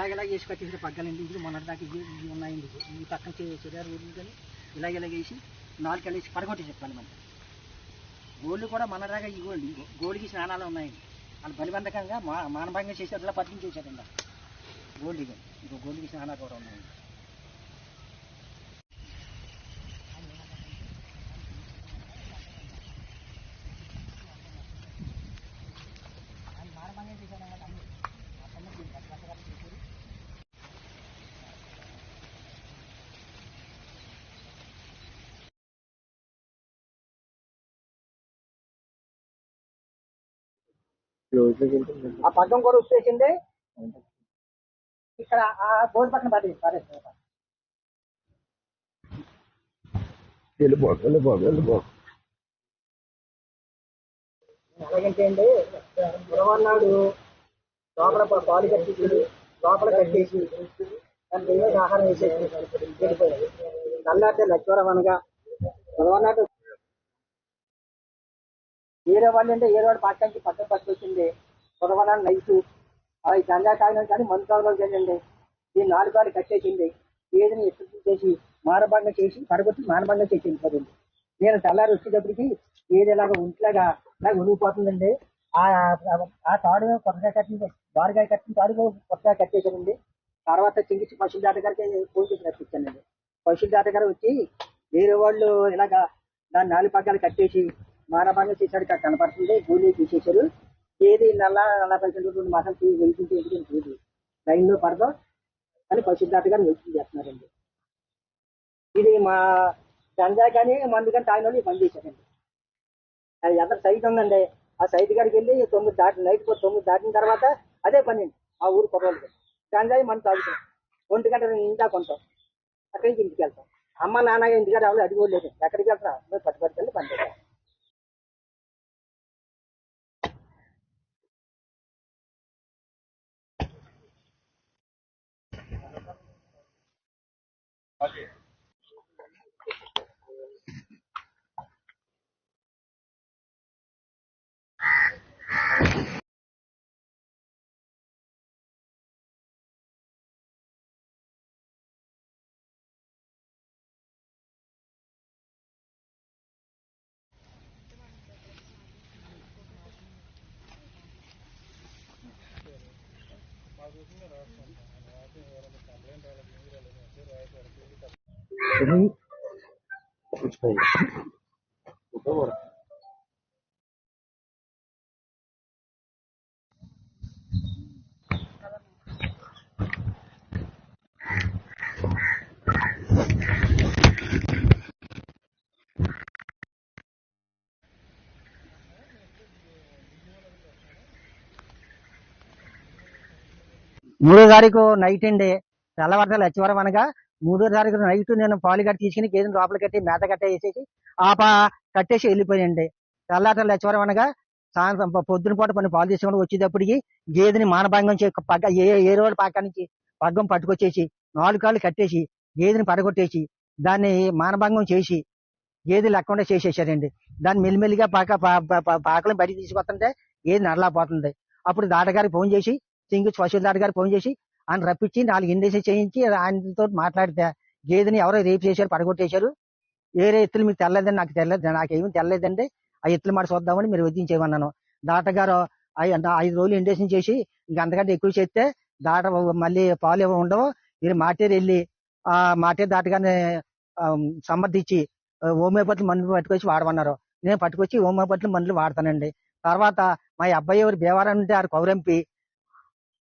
ఇలాగ ఇలాగ వేసి కట్టేసిన పగ్గాలండి. ఇది మొన్నటి దాకా ఇవి ఉన్నాయండి. ఈ పక్కన చెరియారు ఊర్లు కానీ ఇలాగ ఇలాగ వేసి నాలుగు కలిసి పడగొట్టేసి పని మంది గోళ్ళు కూడా మనరాగా ఇవ్వండి. ఇగో గోళ్ళకి స్నానాలు ఉన్నాయండి. వాళ్ళు బలిబంధకంగా మా మానభంగా చేశారు ఇలా పట్టించేసారండి గోల్డ్ ఇగో ఇంకో గోళ్ళకి స్నానాలు కూడా ఉన్నాయండి. ఆ పగ్గం కూడా వచ్చేసింది ఇక్కడ ఆ బోర్డు పక్కన పడి పడేసి వెళ్ళిపో వెళ్ళిపో వెళ్ళిపో. ఎలాగంటే అండి గురవన్నాడు లోపల ప- పాలు కట్టేసి లోపల కట్టేసి దాని దైవ ఆహారం వేసేసి వెళ్ళిపోయాడు. నల్లాటే లక్ష్వరం అనగా గురవన్నాడు వేరే వాళ్ళు అంటే వేరే వాడు పక్కకి పక్కన పట్టుకొచ్చింది. గురవన్నాడు నైట్ అవి గంగా కాగితం కానీ మందు కావాలి ఈ నాలుగు వాళ్ళు కట్టేసింది. ఏదని ఎత్తు చేసి మానభంగం చేసి పడగొట్టి మానభంగం చేసింది వెళ్ళిపోతుంది నేను తెల్లారి వచ్చేటప్పటికి ఏది ఇలాగ ఒంట్లాగా ఇలా ఉనిగిపోతుందండి ఆ ఆ తాడు కొత్తగా కట్టింది. బారుగా కట్టిన తాడు కొత్తగా కట్టేసానండి తర్వాత చింగిచ్చి పశువుల దాట గారికి ఫోన్ చేసి రప్పించానండి. పశువుల దాట గారు వచ్చి వేరే వాళ్ళు ఇలాగా దాన్ని నాలుగు పక్కలు కట్టేసి మానభంగం చేశాడు ఇక్కడ కనపడుతుంది భూమి తీసేశారు. ఏది నల్ల నలభై రెండు మాసాలు వెళ్తుంటే ఎందుకని తెలియదు లైన్లో పడదాం అని పశువుల గారు వెయిటింగ్ చేస్తున్నారండి. ఇది మా గంజా కానీ మందు కానీ తాగిన వాళ్ళు పని చేశారండి. అది ఎంత సైట్ ఉందండి? ఆ సైట్ కాడికి వెళ్ళి తొమ్మిది దాటి నైట్ పో- తొమ్మిది దాటిన తర్వాత అదే పని అండి. ఆ ఊరు కుర్రోళ్ళకి గంజాయి మనం తాగుతాం. ఒంటి గంట ఇంటా కొంటాం. అక్కడికి ఇంటికి వెళ్తాం. అమ్మ నాన్న ఇంటికాడ ఎవరు అడిగోలేదు ఎక్కడికి వెళ్తారా? మేము పట్టుబట్టుకెళ్ళి పని చేస్తాం. Vale. ഇനി మూడో తారీఖు నైట్ అండి. తెల్లవారుజాలు లచ్చివరం అనగా మూడో తారీఖు నైట్ నేను పాలు కట్టి తీసుకుని గేదెని లోపల కట్టి మేత కట్ట వేసేసి ఆ పా కట్టేసి వెళ్ళిపోయాయండి తెల్లవారుజాలు లచ్చివరం అనగా సాయంత్రం పొద్దున పూట పని పాలు తీసుకుని వచ్చేటప్పటికి గేదెని మానభంగం చే పగ్గ ఏ ఏ రోజు పక్క నుంచి పగ్గం పట్టుకొచ్చేసి నాలుగు కాళ్ళు కట్టేసి గేదెని పడగొట్టేసి దాన్ని మానభంగం చేసి గేదె లేకుండా చేసేసారండి. దాన్ని మెల్లిమెల్లిగా పాక పా- పాకలను బయట తీసుకొస్తుంటే గేదె నడలాపోతుంది అప్పుడు దాటగారికి ఫోన్ చేసి సింగు స్పెషల్ దాటి గారు ఫోన్ చేసి ఆయన రప్పించి నాలుగు ఇండేసి చేయించి ఆయనతో మాట్లాడితే గేదెని ఎవరో రేపు చేశారు పడగొట్టేశారు. వేరే ఎత్తులు మీకు తెల్లదని నాకు తెల్లదు నాకేమీ తెల్లలేదండి ఆ ఎత్తులు మాట చూద్దామని మీరు వదిలించేయమన్నాను దాటగారు ఐదు రోజులు ఇండెక్షన్ చేసి ఇంకా అంతకంటే ఎక్కువ చేస్తే దాట మళ్ళీ పాలు ఏమో ఉండవు. మీరు మాటేరు వెళ్ళి ఆ మాటే దాటగానే ఆ, సమర్థించి హోమియోపతి మందులు పట్టుకొచ్చి వాడమన్నారు. నేను పట్టుకొచ్చి హోమియోపతి మందులు వాడతానండి. తర్వాత మా అబ్బాయి ఎవరు బేవారం ఉంటే ఆరు కౌరంపి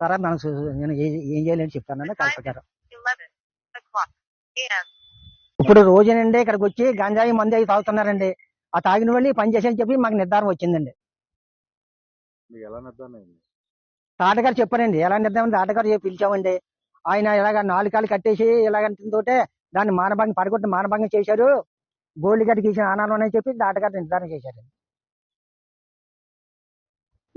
తర్వాత మనం నేను ఏ- చేయాలని చెప్తానని కలెక్టర్ గారు 11 o'clock a.m. ఇప్పుడు రోజునండి ఇక్కడికి వచ్చి గంజాయి మంది అవి తాగుతున్నారండి. ఆ తాగిన వాళ్ళు పని చేసని చెప్పి మాకు నిర్ధారణ వచ్చిందండి. తాటగారు చెప్పారండి ఎలా నిర్ధారణ తాటగారు చెప్పి పిలిచామండి. ఆయన ఇలాగ నాలుగు కట్టేసి ఇలాగంటుంటే దాన్ని మానభంగం పడగొట్టి మానభంగం చేశారు. గోల్డ్ గడ్డ గీసిన ఆనాలు ఉన్నాయని చెప్పి దాటగారు నిర్ధారణ చేశారు